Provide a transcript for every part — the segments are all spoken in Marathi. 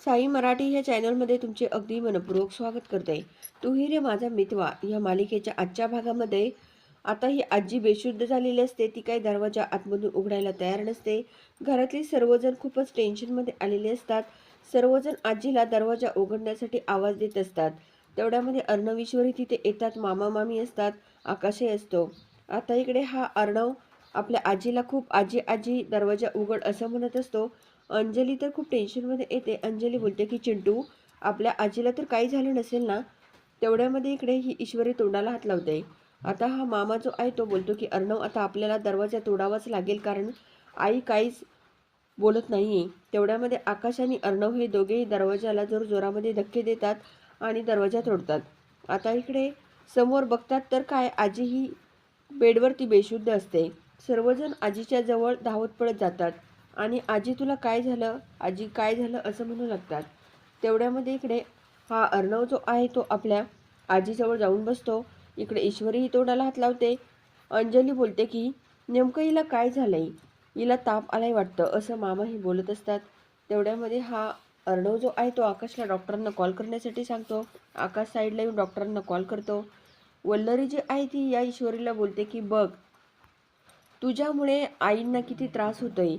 साई मराठी ह्या चॅनलमध्ये तुमचे अगदी मनपूर्वक स्वागत करते. तुही रे माझा मितवा या मालिकेच्या आजच्या भागामध्ये. आता ही आजी बेशुद्ध झालेली असते ती काही दरवाजा आतमधून उघडायला तयार नसते. घरातली सर्वजण खूपच टेन्शनमध्ये आलेले असतात. सर्वजण आजीला दरवाजा उघडण्यासाठी आवाज देत असतात. तेवढ्यामध्ये अर्णवेश्वरी तिथे येतात मामा मामी असतात आकाशही असतो. आता इकडे हा अर्णव आपल्या आजीला खूप आजी आजी दरवाजा उघड असं म्हणत असतो. अंजली तर खूप टेन्शनमध्ये येते. अंजली बोलते की चिंटू आपल्या आजीला तर काही झालं नसेल ना? तेवढ्यामध्ये इकडे ही ईश्वरी तोंडाला हात लावते. आता हा मामा जो आहे तो बोलतो की अर्णव आता आपल्याला दरवाजा तोडावाच लागेल कारण आई काहीच बोलत नाही आहे तेवढ्यामध्ये आकाश आणि अर्णव हे दोघेही दरवाजाला जोर जोरामध्ये धक्के देतात आणि दरवाजा तोडतात. आता इकडे समोर बघतात तर काय आजी ही बेडवरती बेशुद्ध असते. सर्वजण आजीच्या जवळ धावत पळत जातात. आणि आजी तुला काय झालं? आजी काय झालं असं म्हणू लागतात. तेवढ्यामध्ये इकडे हा अर्णव जो आहे तो आपल्या आजीजवळ जाऊन बसतो. इकडे ईश्वरीही तोंडाला हात लावते. अंजली बोलते की नेमकं हिला काय झालंय? हिला ताप आलाय वाटतं असं मामाही बोलत असतात. तेवढ्यामध्ये हा अर्णव जो आहे तो आकाशला डॉक्टरांना कॉल करण्यासाठी सांगतो. आकाश साईडला येऊन डॉक्टरांना कॉल करतो. वल्लरी जी आहे ती या ईश्वरीला बोलते की बघ तुझ्यामुळे आईंना किती त्रास होतोय.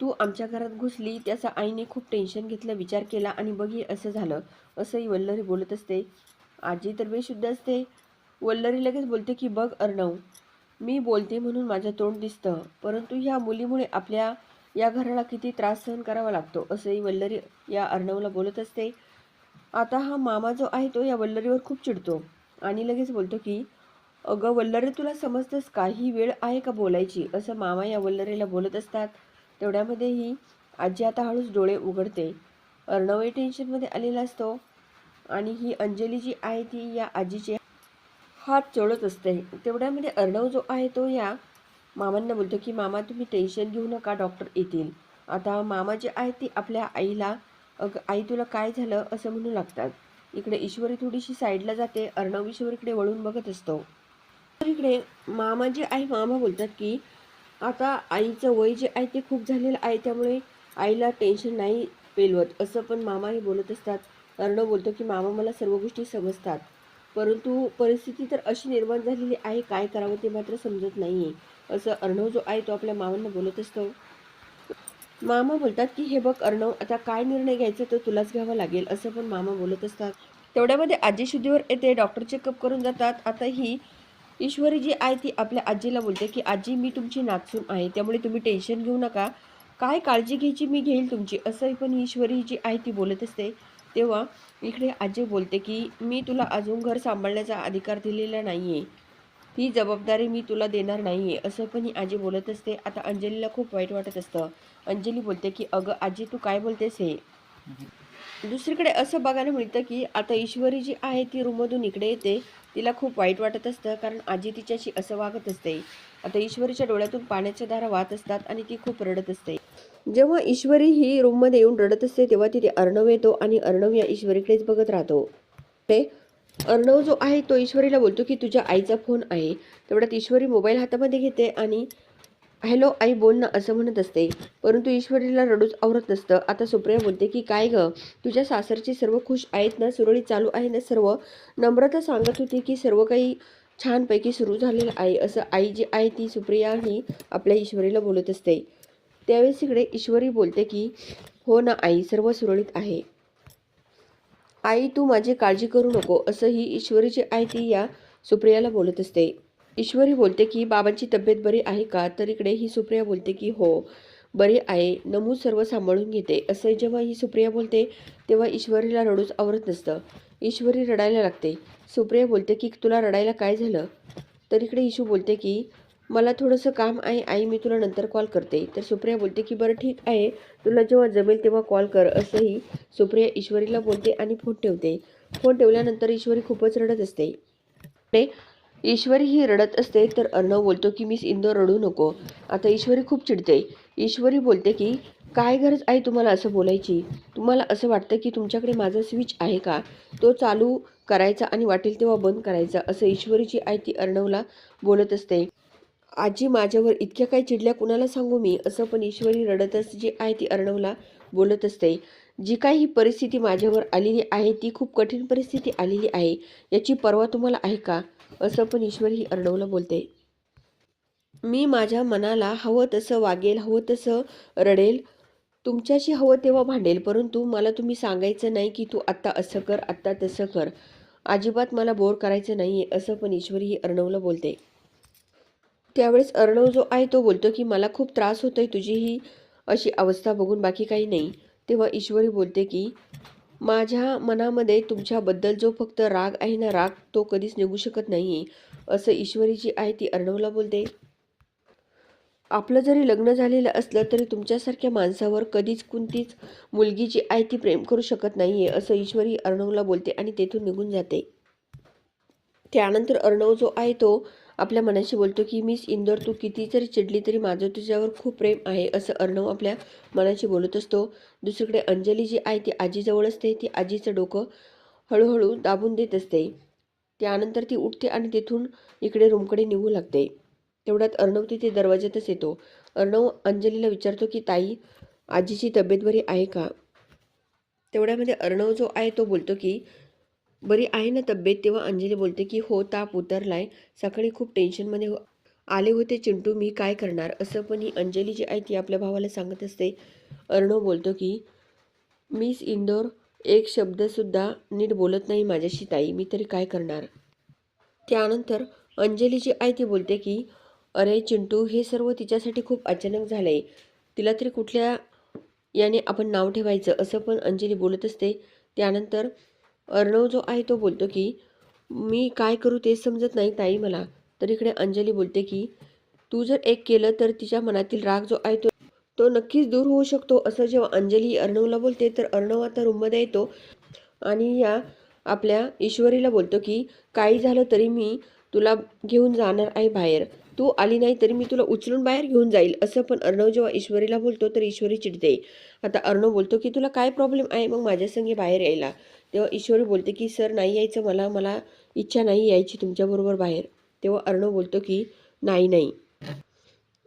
तू आमच्या घरात घुसली त्याचा आईने खूप टेन्शन घेतलं विचार केला आणि बघी असं झालं. असंही वल्लरी बोलत असते. आजी तर बेशुद्ध असते. वल्लरी लगेच बोलते की बघ अर्णव मी बोलते म्हणून माझं तोंड दिसतं परंतु ह्या मुलीमुळे आपल्या या घराला किती त्रास सहन करावा लागतो असंही वल्लरी या अर्णवला बोलत असते. आता हा मामा जो आहे तो या वल्लरीवर खूप चिडतो आणि लगेच बोलतो की अगं वल्लरी तुला समजतंस काही वेळ आहे का बोलायची? असं मामा या वल्लरीला बोलत असतात. तेवढ्यामध्ये ही आजी आता हळूच डोळे उघडते. अर्णवही टेन्शनमध्ये आलेला असतो आणि ही अंजली जी आहे ती या आजीचे हात चोळत असते. तेवढ्यामध्ये अर्णव जो आहे तो या मामांना बोलतो की मामा तुम्ही टेन्शन घेऊ नका डॉक्टर येतील. आता मामा जे आहे ती आपल्या आईला अग आई तुला काय झालं असं म्हणू लागतात. इकडे ईश्वरी थोडीशी साईडला जाते अर्णव ईश्वरीकडे वळून बघत असतो. तर इकडे मामा जे आहे मामा बोलतात की आता आईचं वय जे आहे ते खूप झालेलं आहे त्यामुळे आईला टेन्शन नाही पेलवत. असं पण मामाही बोलत असतात. अर्णव बोलतो की मामा मला सर्व गोष्टी समजतात. परंतु परिस्थिती तर अशी निर्माण झालेली आहे काय करावं ते मात्र समजत नाही आहे असं अर्णव जो आहे तो आपल्या मामांना बोलत असतो. मामा बोलतात की हे बघ अर्णव आता काय निर्णय घ्यायचा तो तुलाच घ्यावा लागेल. असं पण मामा बोलत असतात. तेवढ्यामध्ये आजी शुद्धीवर येते डॉक्टर चेकअप करून जातात. आता ही ईश्वरी जी आहे ती आपल्या आजीला बोलते की आजी मी तुमची नाचून आहे त्यामुळे तुम्ही टेन्शन घेऊ नका. काय काळजी घ्यायची मी घेईल तुमची? असंही पण ईश्वरी जी आहे ती बोलत असते. तेव्हा इकडे आजी बोलते की मी तुला अजून घर सांभाळण्याचा अधिकार दिलेला नाही आहे ही जबाबदारी मी तुला देणार नाही आहे असं पण ही आजी बोलत असते. आता अंजलीला खूप वाईट वाटत असतं. अंजली बोलते की अगं आजी तू काय बोलतेस हे? दुसरीकडे असं बघायला मिळतं की आता ईश्वरी जी आहे ती रूममधून इकडे येते. तिला खूप वाईट वाटत असतं कारण आजी तिच्याशी असं वागत असते. आता ईश्वरीच्या डोळ्यातून पाण्याच्या धारा वाहत असतात आणि ती खूप रडत असते. जेव्हा ईश्वरी ही रूममध्ये येऊन रडत असते तेव्हा तिथे अर्णव येतो आणि अर्णव या ईश्वरीकडेच बघत राहतो. ते अर्णव जो आहे तो ईश्वरीला बोलतो की तुझ्या आईचा फोन आहे. तेवढ्यात ईश्वरी मोबाईल हातामध्ये घेते आणि हॅलो आई बोल ना असं म्हणत असते. परंतु ईश्वरीला रडूच आवरत नसतं. आता सुप्रिया बोलते की काय ग? तुझ्या सासरची सर्व खुश आहेत ना? सुरळीत चालू आहे ना सर्व? नम्रता सांगत होती की सर्व काही छानपैकी सुरू झालेलं आहे. असं आई जी आहे ती सुप्रिया ही आपल्या ईश्वरीला बोलत असते. त्यावेळेस इकडे ईश्वरी बोलते की हो ना आई सर्व सुरळीत आहे. आई तू माझी काळजी करू नको. असं ही ईश्वरीची आई ती या सुप्रियाला बोलत असते. ईश्वरी बोलते की बाबांची तब्येत बरी आहे का? तर इकडे ही सुप्रिया बोलते की हो बरी आहे. नमूद सर्व सांभाळून घेते. असं जेव्हा ही सुप्रिया बोलते तेव्हा ईश्वरीला रडूच आवरत नसतं. ईश्वरी रडायला लागते. सुप्रिया बोलते की तुला रडायला काय झालं? तर इकडे ईशू बोलते की मला थोडंसं काम आहे. आई मी तुला नंतर कॉल करते. तर सुप्रिया बोलते की बरं ठीक आहे. तुला जेव्हा जमेल तेव्हा कॉल कर. असंही सुप्रिया ईश्वरीला बोलते आणि फोन ठेवते. फोन ठेवल्यानंतर ईश्वरी खूपच रडत असते. ईश्वरी ही रडत असते तर अर्णव बोलतो की मिस इंदोर रडू नको. आता ईश्वरी खूप चिडते. ईश्वरी बोलते की काय गरज आहे तुम्हाला असं बोलायची? तुम्हाला असं वाटतं की तुमच्याकडे माझा स्विच आहे का? तो चालू करायचा आणि वाटेल तेव्हा बंद करायचा असं ईश्वरीची आई ती अर्णवला बोलत असते. आजी माझ्यावर इतक्या काही चिडल्या कुणाला सांगू मी? असं पण ईश्वरी रडतच जी आहे ती अर्णवला बोलत असते. जी काही ही परिस्थिती माझ्यावर आलेली आहे ती खूप कठीण परिस्थिती आलेली आहे. याची पर्वा तुम्हाला आहे का? असं पण ईश्वर ही अर्णवला बोलते. मी माझ्या मनाला हवं तसं वागेल हवं तसं रडेल. तुमच्याशी हवं तेव्हा भांडेल परंतु मला तुम्ही सांगायचं नाही की तू आत्ता असं कर आत्ता तसं कर. अजिबात मला बोर करायचं नाही आहे असं पण ईश्वरी ही अर्णवला बोलते. त्यावेळेस अर्णव जो आहे तो बोलतो की मला खूप त्रास होतोय तुझी ही अशी अवस्था बघून बाकी काही नाही. तेव्हा ईश्वरी बोलते की माझ्या मनामध्ये तुमच्याबद्दल जो फक्त राग आहे ना राग तो कधीच निघू शकत नाही आहे असं ईश्वरी जी आहे ती अर्णवला बोलते. आपलं जरी लग्न झालेलं असलं तरी तुमच्यासारख्या माणसावर कधीच कोणतीच मुलगी जी आहे ती प्रेम करू शकत नाही आहे असं ईश्वरी अर्णवला बोलते आणि तेथून निघून जाते. त्यानंतर अर्णव जो आहे तो आपल्या मनाशी बोलतो की मिस इंदोर तू किती जरी चिडली तरी माझं तुझ्यावर खूप प्रेम आहे असं अर्णव आपल्या मनाशी बोलत असतो. दुसरीकडे अंजली जी आहे ती आजीजवळ असते ती आजीचं डोकं हळूहळू दाबून देत असते. त्यानंतर ती उठते आणि तिथून इकडे रूमकडे निघू लागते. तेवढ्यात अर्णव तिथे दरवाज्यातच येतो. अर्णव अंजलीला विचारतो की ताई आजीची तब्येत बरी आहे का? तेवढ्यामध्ये अर्णव जो आहे तो बोलतो की बरी आहे ना तब्येत? तेव्हा अंजली बोलते की हो ताप उतरलाय. सकाळी खूप टेन्शनमध्ये हो- आले होते चिंटू मी काय करणार? असं पण ही अंजली जी आहे ती आपल्या भावाला सांगत असते. अर्णव बोलतो की मिस इंदोर एक शब्दसुद्धा नीट बोलत नाही माझ्याशी ताई. मी तरी काय करणार? त्यानंतर अंजली जी आहे ती बोलते की अरे चिंटू हे सर्व तिच्यासाठी खूप अचानक झालं आहे तिला तरी कुठल्या याने आपण नाव ठेवायचं? असं पण अंजली बोलत असते. त्यानंतर अर्णव जो आहे तो बोलतो की मी काय करू ते समजत नाही ताई मला. तर इकडे अंजली बोलते की तू जर एक केलं तर तिच्या मनातील राग जो आहे तो तो नक्कीच दूर होऊ शकतो. असं जेव्हा अंजली अर्णवला बोलते तर अर्णव आता रूममध्ये येतो आणि या आपल्या ईश्वरीला बोलतो की काही झालं तरी मी तुला घेऊन जाणार आहे बाहेर. तू आली नाही तरी मी तुला उचलून बाहेर घेऊन जाईल असं पण अर्णव जेव्हा ईश्वरीला बोलतो तर ईश्वरी चिडते. आता अर्णव बोलतो की तुला काय प्रॉब्लेम आहे मग माझ्या संगे बाहेर यायला? तेव्हा ईश्वरी बोलते की सर नाही यायचं मला मला इच्छा नाही यायची तुमच्याबरोबर बाहेर. तेव्हा अर्णव बोलतो की नाही नाही.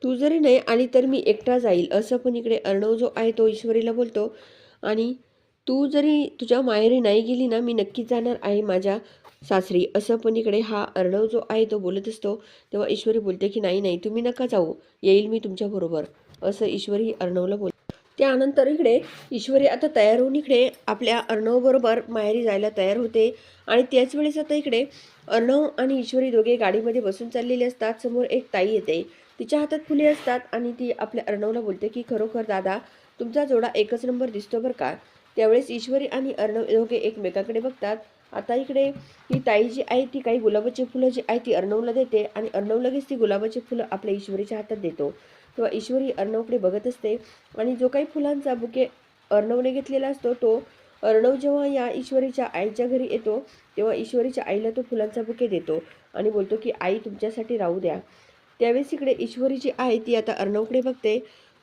तू जरी नाही आली तर मी एकटा जाईल असं पण इकडे अर्णव जो आहे तो ईश्वरीला बोलतो. आणि तू जरी तुझ्या माहेरी नाही गेली ना मी नक्कीच जाणार आहे माझ्या सासरी असं पण इकडे हा अर्णव जो आहे तो बोलत असतो तेव्हा ईश्वरी बोलते की नाही नाही तुम्ही नका जाऊ येईल मी तुमच्याबरोबर असं ईश्वरी अर्णवला बोल त्यानंतर इकडे ईश्वरी आता तयार होऊन इकडे आपल्या अर्णवबरोबर माहेरी जायला तयार होते आणि त्याच वेळेस आता इकडे अर्णव आणि ईश्वरी दोघे गाडीमध्ये बसून चाललेले असतात समोर एक ताई येते. तिच्या हातात फुले असतात आणि ती आपल्या अर्णवला बोलते की खरोखर दादा तुमचा जोडा एकच नंबर दिसतो बरं का? त्यावेळेस ईश्वरी आणि अर्णव दोघे एकमेकांकडे बघतात. आता इकडे ही ताई जी आहे ती काही गुलाबाची फुलं जी आहे ती अर्णवला देते आणि अर्णव लगेच ती गुलाबाची फुलं आपल्या ईश्वरीच्या हातात देतो. तेव्हा ईश्वरी अर्णवकडे बघत असते आणि जो काही फुलांचा बुके अर्णवने घेतलेला असतो तो अर्णव जेव्हा या ईश्वरीच्या आईच्या घरी येतो तेव्हा ईश्वरीच्या आईला तो फुलांचा बुके देतो आणि बोलतो की आई तुमच्यासाठी राहू द्या. त्यावेळेस इकडे ईश्वरी जी आहे ती आता अर्णवकडे बघते.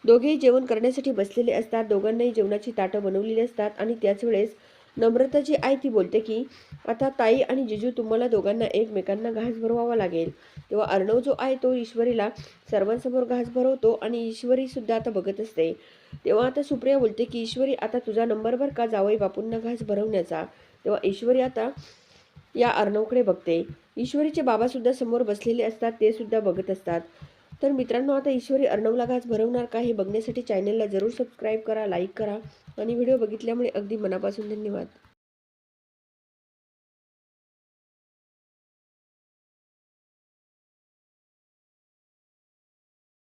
दोघेही जेवण करण्यासाठी बसलेले असतात. दोघांनाही जेवणाची ताटं बनवलेली असतात आणि त्याच वेळेस नम्रता जी ती बोलते की आता ताई आणि जिजू तुम्हाला दोघांना एकमेकांना घास भरवावा लागेल. तेव्हा अर्णव जो आहे तो ईश्वरीला सर्वांसमोर घास भरवतो आणि ईश्वरी सुद्धा आता बघत असते. तेव्हा आता सुप्रिया बोलते की ईश्वरी आता तुझा नंबर बर का जावई बापूंना घास भरवण्याचा? तेव्हा ईश्वरी आता या अर्णवकडे बघते. ईश्वरीचे बाबासुद्धा समोर बसलेले असतात ते सुद्धा बघत असतात. तर मित्रांनो आता ईश्वरी अर्णवला घास भरवणार का हे बघण्यासाठी चॅनलला जरूर सबस्क्राईब करा लाईक करा आणि व्हिडिओ बघितल्यामुळे अगदी मनापासून धन्यवाद.